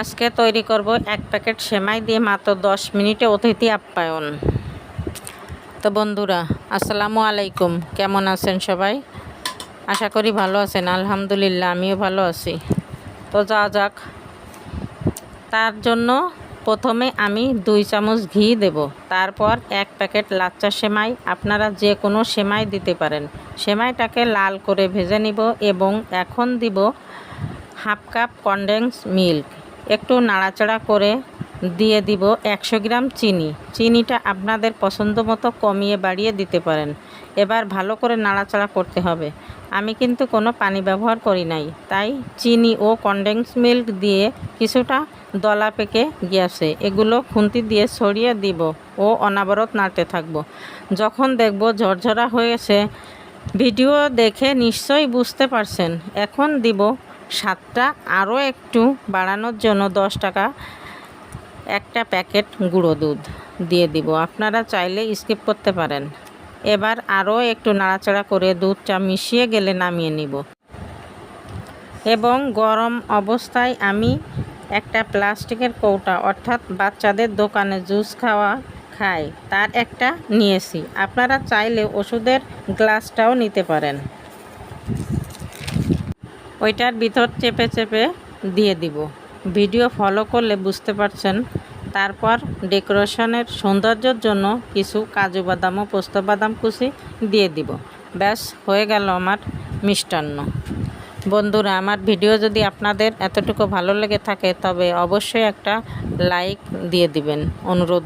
আজকে তৈরি করব এক প্যাকেট সেমাই দিয়ে মাত্র দশ মিনিটে অতিথি আপ্যায়ন। তো বন্ধুরা, আসসালামু আলাইকুম। কেমন আছেন সবাই? আশা করি ভালো আছেন, আলহামদুলিল্লাহ, আমিও ভালো আছি। তো যা যাক, তার জন্য প্রথমে আমি দুই চামচ ঘি দেব। তারপর এক প্যাকেট লাচ্চা সেমাই। আপনারা যে কোনো সেমাই দিতে পারেন। সেমাইটাকে লাল করে ভেজে নিব এবং এখন দিব হাফ কাপ কনডেন্স মিল্ক। একটু নাড়াচাড়া করে দিয়ে দিব একশো গ্রাম চিনি। চিনিটা আপনাদের পছন্দ মতো কমিয়ে বাড়িয়ে দিতে পারেন। এবার ভালো করে নাড়াচাড়া করতে হবে। আমি কিন্তু কোনো পানি ব্যবহার করি নাই। তাই চিনি ও কনডেন্স মিল্ক দিয়ে কিছুটা দলা পেকে গিয়েছে। এগুলো খুন্তি দিয়ে ছড়িয়ে দিব ও অনাবরত নাড়তে থাকব। যখন দেখব ঝরঝরা হয়েছে, ভিডিও দেখে নিশ্চয়ই বুঝতে পারছেন। এখন দিব স্বাদটা আরও একটু বাড়ানোর জন্য দশ টাকা একটা প্যাকেট গুঁড়ো দুধ দিয়ে দিব। আপনারা চাইলে স্কিপ করতে পারেন। এবার আরও একটু নাড়াচাড়া করে দুধটা মিশিয়ে গেলে নামিয়ে নিব। এবং গরম অবস্থায় আমি একটা প্লাস্টিকের কৌটা, অর্থাৎ বাচ্চাদের দোকানে জুস খাওয়া খায় তার একটা নিয়েছি। আপনারা চাইলে ওষুধের গ্লাসটাও নিতে পারেন। ওইটার ভিতর চেপে চেপে দিয়ে দিব। ভিডিও ফলো করলে বুঝতে পারছেন। তারপর ডেকোরেশনের সৌন্দর্যের জন্য কিছু কাজু বাদাম ও পোস্ত বাদাম কুচি দিয়ে দিব। ব্যাস, হয়ে গেল আমার মিষ্টান্ন। বন্ধুরা, আমার ভিডিও যদি আপনাদের এতটুকু ভালো লেগে থাকে তবে অবশ্যই একটা লাইক দিয়ে দিবেন। অনুরোধ